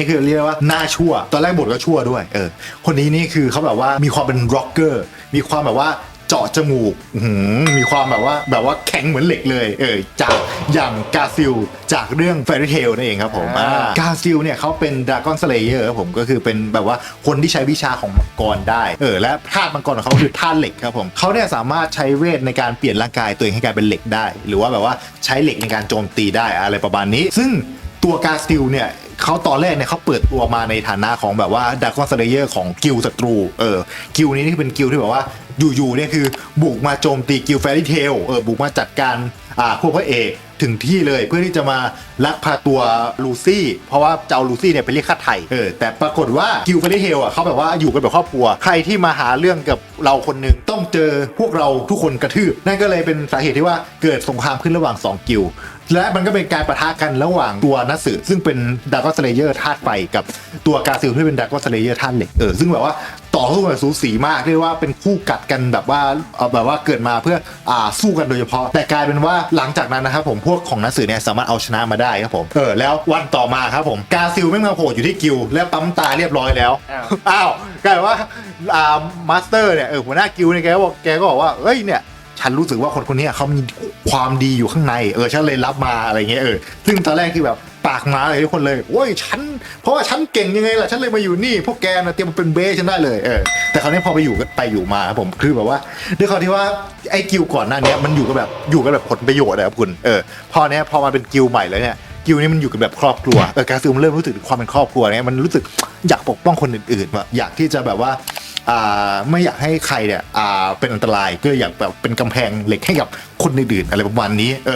นี่คือเรียกว่าหน้าชั่ว ตอนแรกบทก็ชั่วด้วยเออคนนี้นี่คือเขาแบบว่ามีความเป็นร็อกเกอร์มีความแบบว่าเจาะจมูกอื้อหือมีความแบบว่าแบบว่าแข็งเหมือนเหล็กเลย เออจากอย่างกาซิล จากเรื่อง Fairy Tail นั่นเองครับผมอ่าอ่ากาซิลเนี่ยเขาเป็นดราก้อนสเลเยอร์ครับผมก็คือเป็นแบบว่าคนที่ใช้วิชาของมังกรได้ เออ และธาตุมังกรของเขาคือธาตุเหล็กครับผมเขาเนี่ยสามารถใช้เวทในการเปลี่ยนร่างกายตัวเองให้กลายเป็นเหล็กได้ หรือว่าแบบว่าใช้เหล็กในการโจมตีได้อะไรประมาณนี้ ซึ่งตัวกาสติลเนี่ย เขาตอนแรกเนี่ยเขาเปิดตัวมาในฐานะของแบบว่าด a กอนสเลเยอร์ของกิลศัตรูเออกิลนี้นี่เป็นกิลที่แบบว่าอยู่ๆเนี่ยคือบุกมาโจมตีกิลแฟรี่เทลเออบุกมาจัดการอ่าพวกพระเอกถึงที่เลยเพื่อที่จะมาลักพาตัวลูซี่ เพราะว่าจะเอาลูซี่เนี่ยไปเรียกค่าไถ่เออแต่ปรากฏว่ากิลแฟรีเทลอะเขาแบบว่าอยู่กันแบบครอบครัว ใครที่มาหาเรื่องกับเราคนหนึ่งต้องเจอพวกเราทุกคนกระทืบ นั่นก็เลยเป็นสาเหตุที่ว่าเกิดสงครามขึ้นระหว่างสองกิลและมันก็เป็นการประทะกันระหว่างตัวนัสึซึ่งเป็นดากอนสเลเยอร์ธาตุไฟกับตัวกาซิลที่เป็นดากอนสเลเยอร์ธาตุเหล็กเออซึ่งแบบว่าต่อสู้กันสูสีมากเรียกว่าเป็นคู่กัดกันแบบว่าเอาแบบว่าเกิดมาเพื่ออ่าสู้กันโดยเฉพาะ แต่กลายเป็นว่าหลังจากนั้นนะครับผมพวกของนัสึเนี่ยสามารถเอาชนะมาได้ครับผมเออแล้ววันต่อมาครับผมกาซิลไม่งมาโผล่อยู่ที่กิลและปั๊มตาเรียบร้อยแล้วอ้าวอ้าวกลายเป็นว่าอ่ามาสเตอร์เนี่ยเออหัวหน้ากิลเนี่ยแกก็บอกแกก็บอกว่าเอ้ยเนี่ยฉันรู้สึกว่าคนคนนี้เขามีความดีอยู่ข้างใน เออฉันเลยรับมาอะไรเงี้ยเออซึ่งตอนแรกคือแบบ ปากหมาเลยทุกคนเลยโอ้ยฉันเพราะว่าฉันเก่งยังไงล่ะฉันเลยมาอยู่นี่พวกแกนะเตรียมมาเป็นเบสฉันได้เลยเออแต่คราวนี้พอไปอยู่กันไปอยู่มาครับผมคือแบบว่าด้วยความที่ว่าไอ้กิลก่อนหน้านี้มันอยู่กันแบบอยู่กันแบบผลประโยชน์อะครับคุณเออพอเนี้ยพอมาเป็นกิลใหม่แล้วเนี่ยกิลนี้มันอยู่กันแบบครอบครัวเออการซึมเริ่มรู้สึกความเป็นครอบครัวเนี่ยมันรู้สึกอยากปกป้องคนอื่นๆแบบอยากที่จะแบบว่าอ่าไม่อยากให้ใครเนี่ยอ่าเป็นอันตรายก็อยากแบบเป็นกำแพงเหล็กให้กับคนอื่นๆอะไรประมาณนี้เอ